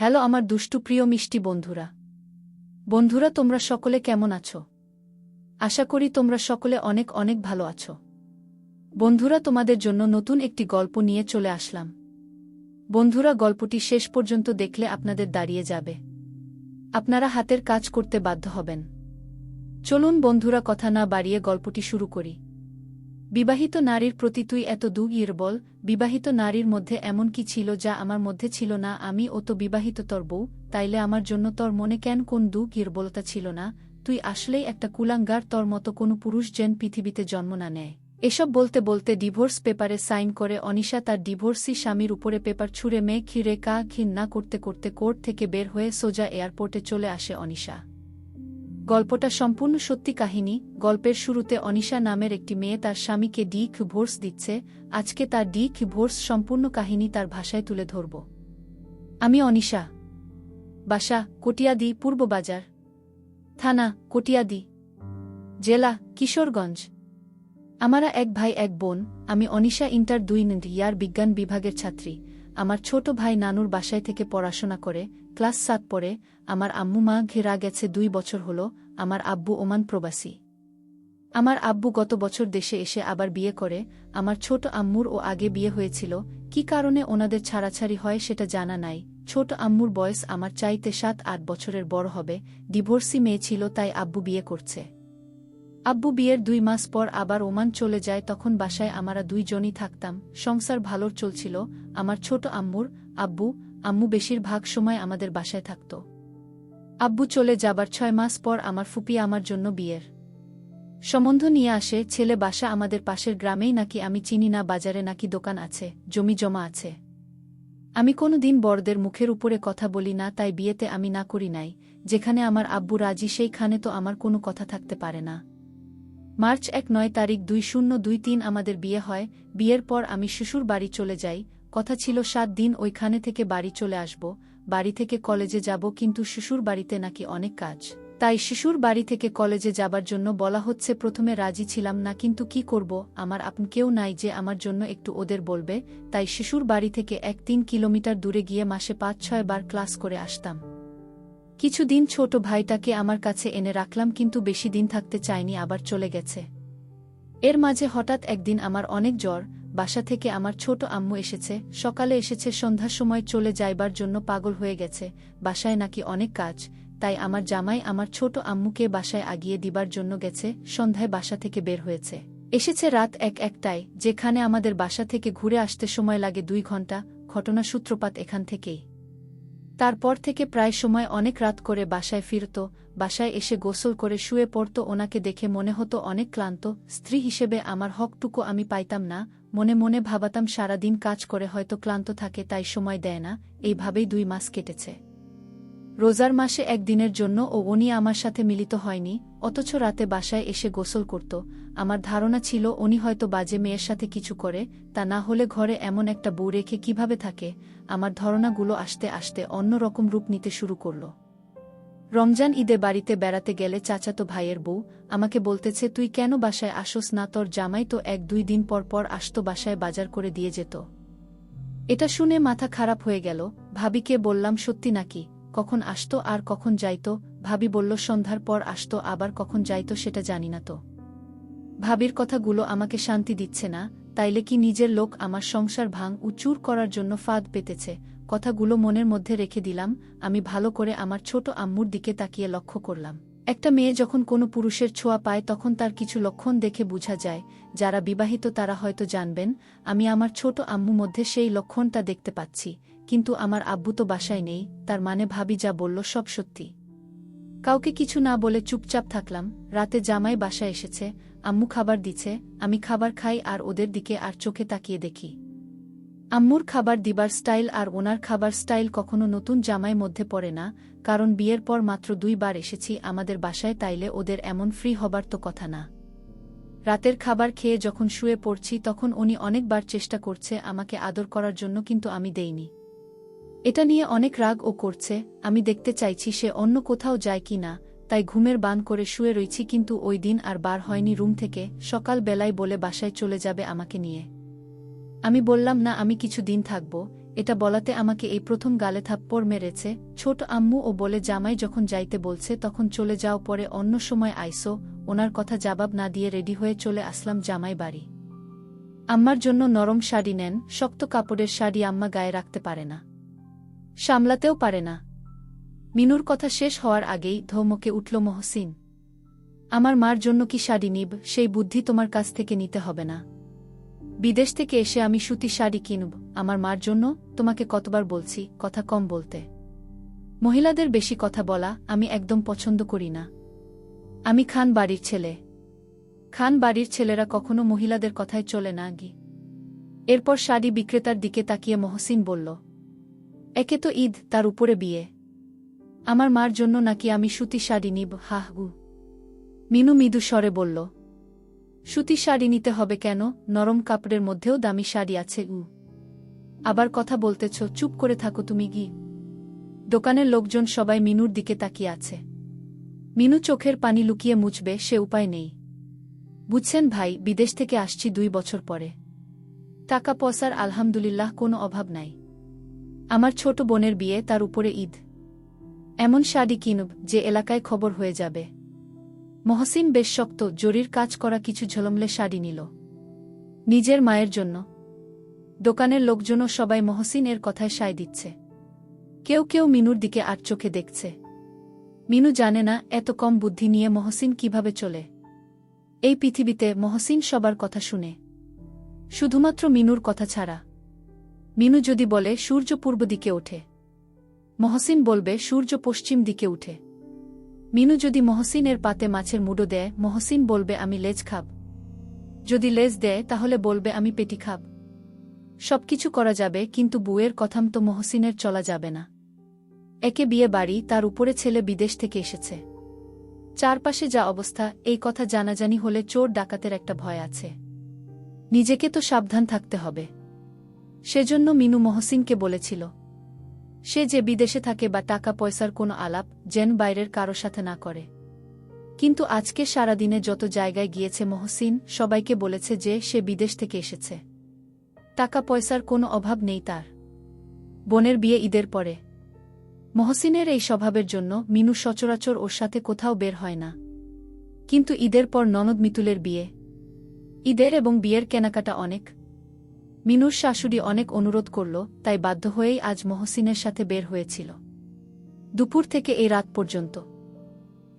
Hello আমার দুষ্টু প্রিয় মিষ্টি বন্ধুরা। বন্ধুরা, তোমরা সকলে কেমন আছো? আশা করি তোমরা সকলে অনেক অনেক ভালো আছো। বন্ধুরা, তোমাদের জন্য নতুন একটি গল্প নিয়ে চলে আসলাম। বন্ধুরা, গল্পটি শেষ পর্যন্ত দেখলে আপনাদের দাঁড়িয়ে যাবে। আপনারা হাতের কাজ করতে বাধ্য হবেন। চলুন বন্ধুরা, কথা না বাড়িয়ে গল্পটি শুরু করি। বিবাহিত নারীর প্রতি তুই এত দুর্বল, বিবাহিত নারীর মধ্যে এমন কি ছিল যা আমার মধ্যে ছিল না? আমি ও তো বিবাহিত তোর বউ, তাইলে আমার জন্য তোর মনে কেন কোন দুর্বলতা ছিল না? তুই আসলেই একটা কুলাঙ্গার, তোর মতো কোনো পুরুষ যেন পৃথিবীতে জন্ম না নেয়। এসব বলতে বলতে ডিভোর্স পেপারে সাইন করে অনিশা তার ডিভোর্সি স্বামীর উপরে পেপার ছুঁড়ে মেয়ে খিরে কা ঘিন্না করতে করতে কোর্ট থেকে বের হয়ে সোজা এয়ারপোর্টে চলে আসে অনিশা। গল্পটা সম্পূর্ণ সত্যি কাহিনী, গল্পের শুরুতে অনিশা নামের একটি মেয়ে তার স্বামীকে ডিক ভোর্স দিচ্ছে, আজকে তার ডিক ভোর্স সম্পূর্ণ কাহিনী তার ভাষায় তুলে ধরব। আমি অনিশা। বাসা, কটিয়াদি পূর্ববাজার থানা, কটিয়াদি। জেলা, কিশোরগঞ্জ। আমারা এক ভাই, এক বোন, আমি অনিশা ইন্টার দুই ইয়ার বিজ্ঞান বিভাগের ছাত্রী। আমার ছোট ভাই নানুর বাসায় থেকে পড়াশোনা করে, ক্লাস সাত পরে আমার আম্মু মা ঘেরা গেছে দুই বছর হল আমার আব্বু ওমান প্রবাসী। আমার আব্বু গত বছর দেশে এসে আবার বিয়ে করে, আমার ছোট আম্মুর ও আগে বিয়ে হয়েছিল, কি কারণে ওনাদের ছাড়াছাড়ি হয় সেটা জানা নাই। ছোট আম্মুর বয়স আমার চাইতে সাত, আট বছরের বড় হবে, ডিভোর্সি মেয়ে ছিল তাই আব্বু বিয়ে করছে। আব্বু বিয়ের দুই মাস পর আবার ওমান চলে যায়, তখন বাসায় আমরা দুইজনই থাকতাম, সংসার ভালোর চলছিল, আমার ছোট আম্মুর, আব্বু, আম্মু বেশিরভাগ সময় আমাদের বাসায় থাকত। আব্বু চলে যাবার ছয় মাস পর আমার ফুপি আমার জন্য বিয়ের সম্বন্ধ নিয়ে আসে, ছেলে বাসা আমাদের পাশের গ্রামেই নাকি আমি চিনি না, বাজারে নাকি দোকান আছে, জমি জমা আছে। আমি কোনো দিন বড়দের মুখের উপরে কথা বলি না, তাই বিয়েতে আমি না করি নাই, যেখানে আমার আব্বু রাজি সেইখানে তো আমার কোনো কথা থাকতে পারে না। মার্চ এক নয় তারিখ দুই শূন্য দুই তিন আমাদের বিয়ে হয়, বিয়ের পর আমি শ্বশুর বাড়ি চলে যাই, কথা ছিল সাত দিন ওইখানে থেকে বাড়ি চলে আসব বাড়ি থেকে কলেজে যাব কিন্তু শ্বশুর বাড়িতে নাকি অনেক কাজ। তাই শিশুর বাড়ি থেকে কলেজে যাবার জন্য বলা হচ্ছে প্রথমে রাজি ছিলাম না, কিন্তু কি করব? আমার আপন কেউ নাই যে আমার জন্য একটু ওদের বলবে। তাই শিশুর বাড়ি থেকে এক তিন কিলোমিটার দূরে গিয়ে মাসে পাঁচ ছয় বার ক্লাস করে আসতাম। কিছুদিন ছোট ভাইটাকে আমার কাছে এনে রাখলাম, কিন্তু বেশি দিন থাকতে চাইনি, আবার চলে গেছে। এর মাঝে হঠাৎ একদিন আমার অনেক জ্বর বাসা থেকে আমার ছোট আম্মু এসেছে, সকালে এসেছে, সন্ধ্যার সময় চলে যাইবার জন্য পাগল হয়ে গেছে, বাসায় নাকি অনেক কাজ, তাই আমার জামাই আমার ছোট আম্মুকে বাসায় আগিয়ে দিবার জন্য গেছে, সন্ধ্যায় বাসা থেকে বের হয়েছে। এসেছে রাত এক একটায়, যেখানে আমাদের বাসা থেকে ঘুরে আসতে সময় লাগে দুই ঘণ্টা ঘটনা সূত্রপাত এখান থেকেই। তারপর থেকে প্রায় সময় অনেক রাত করে বাসায় ফিরত, বাসায় এসে গোসল করে শুয়ে পড়ত, ওনাকে দেখে মনে হতো অনেক ক্লান্ত, স্ত্রী হিসেবে আমার হকটুকু আমি পাইতাম না, মনে মনে ভাবাতাম সারাদিন কাজ করে হয়তো ক্লান্ত থাকে তাই সময় দেয় না, এইভাবেই দুই মাস কেটেছে। রোজার মাসে একদিনের জন্য ও উনি আমার সাথে মিলিত হয়নি, অথচ রাতে বাসায় এসে গোসল করত আমার ধারণা ছিল উনি হয়তো বাজে মেয়ের সাথে কিছু করে, তা না হলে ঘরে এমন একটা বউ রেখে কীভাবে থাকে, আমার ধারণাগুলো আসতে আসতে অন্য রকম রূপ নিতে শুরু করল। রমজান ঈদে বাড়িতে বেড়াতে গেলে চাচাতো ভাইয়ের বউ আমাকে বলতেছে, তুই কেন বাসায় আসোস না? তোর জামাই তো এক দুই দিন পর পর আসতো বাসায় বাজার করে দিয়ে যেত। এটা শুনে মাথা খারাপ হয়ে গেল। ভাবিকে বললাম, সত্যি নাকি? কখন আসতো আর কখন যাইত? ভাবি বলল, সন্ধ্যার পর আসতো, আবার কখন যাইত সেটা জানি না তো। ভাবির কথাগুলো আমাকে শান্তি দিচ্ছে না, তাইলে কি নিজের লোক আমার সংসার ভাঙ ও চুর করার জন্য ফাঁদ পেতেছে? কথাগুলো মনের মধ্যে রেখে দিলাম, আমি ভালো করে আমার ছোট আম্মুর দিকে তাকিয়ে লক্ষ্য করলাম। একটা মেয়ে যখন কোনো পুরুষের ছোঁয়া পায় তখন তার কিছু লক্ষণ দেখে বোঝা যায়, যারা বিবাহিত তারা হয়তো জানবেন, আমি আমার ছোট আম্মু মধ্যে সেই লক্ষণটা দেখতে পাচ্ছি, কিন্তু আমার আব্বু তো বাসায় নেই, তার মানে ভাবি যা বলল সব সত্যি। কাউকে কিছু না বলে চুপচাপ থাকলাম, রাতে জামাই বাসায় এসেছে আম্মু খাবার দিছে, আমি খাবার খাই আর ওদের দিকে আর চোখে তাকিয়ে দেখি। আম্মুর খাবার দিবার স্টাইল আর ওনার খাবার স্টাইল কখনো নতুন জামাই মধ্যে পড়ে না, কারণ বিয়ের পর মাত্র দুইবার এসেছি আমাদের বাসায় তাইলে ওদের এমন ফ্রি হবার তো কথা না। রাতের খাবার খেয়ে যখন শুয়ে পড়ছি তখন উনি অনেকবার চেষ্টা করছে আমাকে আদর করার জন্য কিন্তু আমি দেইনি। এটা নিয়ে অনেক রাগ ও করছে, আমি দেখতে চাইছি সে অন্য কোথাও যায় কি না তাই ঘুমের বান করে শুয়ে রইছি কিন্তু ওই দিন আর বার হয়নি রুম থেকে, সকাল বেলায় বলে বাসায় চলে যাবে আমাকে নিয়ে। আমি বললাম, না, আমি কিছু দিন থাকব। এটা বলাতে আমাকে এই প্রথম গালে থাপ্পড় মেরেছে, ছোট আম্মু ও বলে, জামাই যখন যাইতে বলছে তখন চলে যাও, পরে অন্য সময় আইসো। ওনার কথা জবাব না দিয়ে রেডি হয়ে চলে আসলাম জামাই বাড়ি। আম্মার জন্য নরম শাড়ি নেন, শক্ত কাপড়ের শাড়ি আম্মা গায়ে রাখতে পারে না। সামলাতেও পারে না। মিনুর কথা শেষ হওয়ার আগেই ধৌমকে উঠল মহসিন। আমার মার জন্য কি শাড়ি নিব, সেই বুদ্ধি তোমার কাছ থেকে নিতে হবে না। বিদেশ থেকে এসে আমি সুতি শাড়ি কিনব, আমার মার জন্য তোমাকে কতবার বলছি, কথা কম বলতে। মহিলাদের বেশি কথা বলা আমি একদম পছন্দ করি না। আমি খান বাড়ির ছেলে। খান বাড়ির ছেলেরা কখনো মহিলাদের কথায় চলে না গি। এরপর শাড়ি বিক্রেতার দিকে তাকিয়ে মহসিন বলল, একে তো ঈদ, তার উপরে বিয়ে। আমার মার জন্য নাকি আমি সুতি শাড়ি নিব, হাহ গু। মিনু মৃদু স্বরে বলল, সুতি শাড়ি নিতে হবে কেন? নরম কাপড়ের মধ্যেও দামি শাড়ি আছে উ আবার কথা বলতেছ, চুপ করে থাকো তুমি, গি। দোকানের লোকজন সবাই মিনুর দিকে তাকিয়ে আছে। মিনু চোখের পানি লুকিয়ে মুছবে, সে উপায় নেই। বুঝছেন ভাই, বিদেশ থেকে আসছি দুই বছর পরে। টাকা পয়সার আলহামদুলিল্লাহ কোনো অভাব নাই। আমার ছোট বোনের বিয়ে, তার উপরে ঈদ। এমন শাড়ি কিনুব যে এলাকায় খবর হয়ে যাবে। মহসিন বেশ শক্ত, জরির কাজ করা কিছু ঝলমলে শাড়ি নিল। নিজের মায়ের জন্য। দোকানের লোকজনও সবাই মহসিন এর কথায় সায় দিচ্ছে। কেউ কেউ মিনুর দিকে আট চোখে দেখছে। মিনু জানে না এত কম বুদ্ধি নিয়ে মহসিন কীভাবে চলে। এই পৃথিবীতে মহসিন সবার কথা শুনে। শুধুমাত্র মিনুর কথা ছাড়া। মিনু যদি বলে, সূর্য পূর্ব দিকে ওঠে। মহসিন বলবে, সূর্য পশ্চিম দিকে উঠে। মিনু যদি মহসিনের পাতে মাছের মুডো দেয়, মহসিন বলবে, আমি লেজ খাব। যদি লেজ দেয়, তাহলে বলবে, আমি পেটি খাব। সবকিছু করা যাবে, কিন্তু বুয়ের কথাম তো মহসিনের চলা যাবে না। একে বিয়ে বাড়ি, তার উপরে ছেলে বিদেশ থেকে এসেছে। চারপাশে যা অবস্থা, এই কথা জানাজানি হলে চোর ডাকাতের একটা ভয় আছে। নিজেকে তো সাবধান থাকতে হবে। সেজন্য মিনু মহসিনকে বলেছিল সে যে বিদেশে থাকে বা টাকা পয়সার কোনো আলাপ যেন বাইরের কারও সাথে না করে। কিন্তু আজকে সারাদিনে যত জায়গায় গিয়েছে মহসিন, সবাইকে বলেছে যে সে বিদেশ থেকে এসেছে। টাকা পয়সার কোনো অভাব নেই তার। বোনের বিয়ে ঈদের পরে। মহসিনের এই স্বভাবের জন্য মিনু সচরাচর ওর সাথে কোথাও বের হয় না। কিন্তু ঈদের পর ননদ মিতুলের বিয়ে। ঈদের এবং বিয়ের কেনাকাটা অনেক। মিনুর শাশুড়ি অনেক অনুরোধ করল, তাই বাধ্য হয়েই আজ মহসিনের সাথে বের হয়েছিল। দুপুর থেকে এই রাত পর্যন্ত।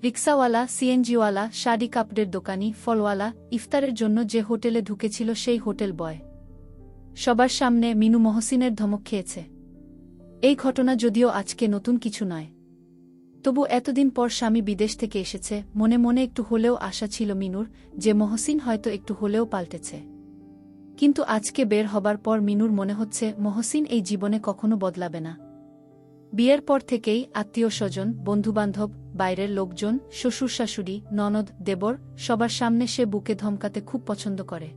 রিক্সাওয়ালা, সিএনজিওয়ালা, শাড়ি কাপড়ের দোকানি, ফলওয়ালা, ইফতারের জন্য যে হোটেলে ঢুকেছিল সেই হোটেল বয়। সবার সামনে মিনু মহসিনের ধমক খেয়েছে। এই ঘটনা যদিও আজকে নতুন কিছু নয়। তবু এতদিন পর স্বামী বিদেশ থেকে এসেছে, মনে মনে একটু হলেও আশা ছিল মিনুর, যে মহসিন হয়তো একটু হলেও পাল্টেছে। কিন্তু আজকে বের হবার পর মিনুর মনে হচ্ছে মহসিন এই জীবনে কখনো বদলাবে না। বিয়ের পর থেকেই আত্মীয় স্বজন, বন্ধুবান্ধব, বাইরের লোকজন শ্বশুর শাশুড়ি ননদ, দেবর, সবার সামনে সে বুকে ধমকাতে খুব পছন্দ করে।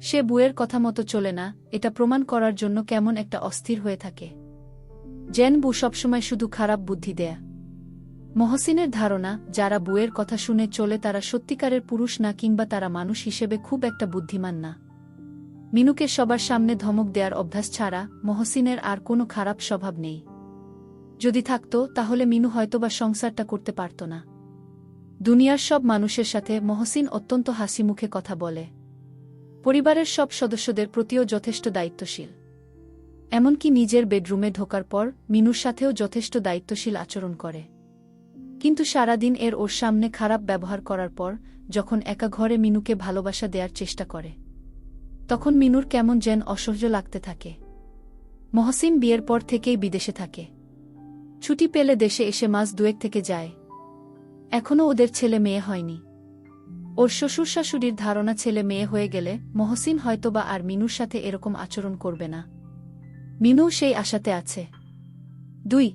সে বুয়ের কথা মতো চলে না, এটা প্রমাণ করার জন্য কেমন একটা অস্থির হয়ে থাকে। জেন বু সবসময় শুধু খারাপ বুদ্ধি দেয়া। মহসিনের ধারণা, যারা বুয়ের কথা শুনে চলে তারা সত্যিকারের পুরুষ না কিংবা তারা মানুষ হিসেবে খুব একটা বুদ্ধিমান না। মিনুকে সবার সামনে ধমক দেওয়ার অভ্যাস ছাড়া মহসিনের আর কোনো খারাপ স্বভাব নেই। যদি থাকত, তাহলে মিনু হয়তোবা সংসারটা করতে পারত না। দুনিয়ার সব মানুষের সাথে মহসিন অত্যন্ত হাসি মুখে কথা বলে। পরিবারের সব সদস্যদের প্রতিও যথেষ্ট দায়িত্বশীল। এমনকি নিজের বেডরুমে ঢোকার পর মিনুর সাথেও যথেষ্ট দায়িত্বশীল আচরণ করে। কিন্তু সারাদিন এর ওর সামনে খারাপ ব্যবহার করার পর, যখন একা ঘরে মিনুকে ভালোবাসা দেওয়ার চেষ্টা করে তখন মিনুর কেমন যেন অসহ্য লাগতে থাকে। মহসিন বিয়ের পর থেকেই বিদেশে থাকে। ছুটি পেলে দেশে এসে মাস দুয়েক থেকে যায়। এখনও ওদের ছেলে মেয়ে হয়নি। ওর শ্বশুর শাশুড়ির ধারণা ছেলে মেয়ে হয়ে গেলে মহসিন হয়তোবা আর মিনুর সাথে এরকম আচরণ করবে না। মিনু সেই আশাতে আছে। দুই,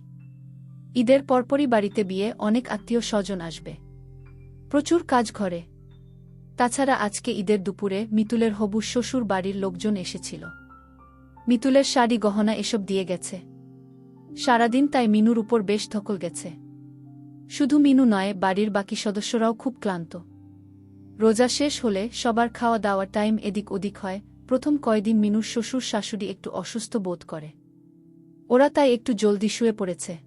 ঈদের পরপরই বাড়িতে বিয়ে, অনেক আত্মীয় স্বজন আসবে। প্রচুর কাজ ঘরে। তাছাড়া আজকে ঈদের দুপুরে মিতুলের হবু শ্বশুর বাড়ির লোকজন এসেছিল। মিতুলের শাড়ি গহনা এসব দিয়ে গেছে। সারাদিন তাই মিনুর উপর বেশ ধকল গেছে। শুধু মিনু নয়, বাড়ির বাকি সদস্যরাও খুব ক্লান্ত। রোজা শেষ হলে সবার খাওয়া দাওয়ার টাইম এদিক ওদিক হয়, প্রথম কয়দিন মিনুর শ্বশুর শাশুড়ি একটু অসুস্থ বোধ করে। ওরা তাই একটু জলদি শুয়ে পড়েছে।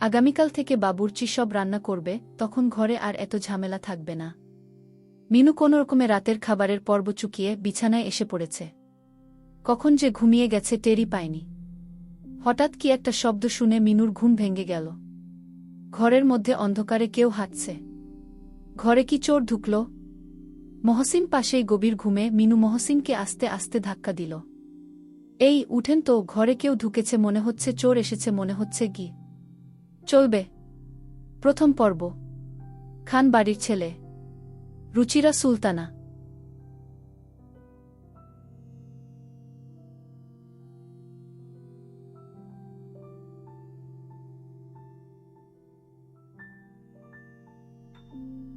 আগামীকাল থেকে বাবুর্চি সব রান্না করবে, তখন ঘরে আর এত ঝামেলা থাকবে না। মিনু কোনোরকমে রাতের খাবারের পর্ব চুকিয়ে বিছানায় এসে পড়েছে। কখন যে ঘুমিয়ে গেছে টেরি পায়নি। হঠাৎ কি একটা শব্দ শুনে মিনুর ঘুম ভেঙে গেল। ঘরের মধ্যে অন্ধকারে কেউ হাঁটছে। ঘরে কি চোর ঢুকল? মহসিন পাশেই গভীর ঘুমে মিনু মহসিনকে আস্তে আস্তে ধাক্কা দিল। এই, উঠেন তো, ঘরে কেউ ঢুকেছে, মনে হচ্ছে চোর এসেছে, মনে হচ্ছে কি চলবে। প্রথম পর্ব। খান বাড়ির ছেলে। রুচিরা সুলতানা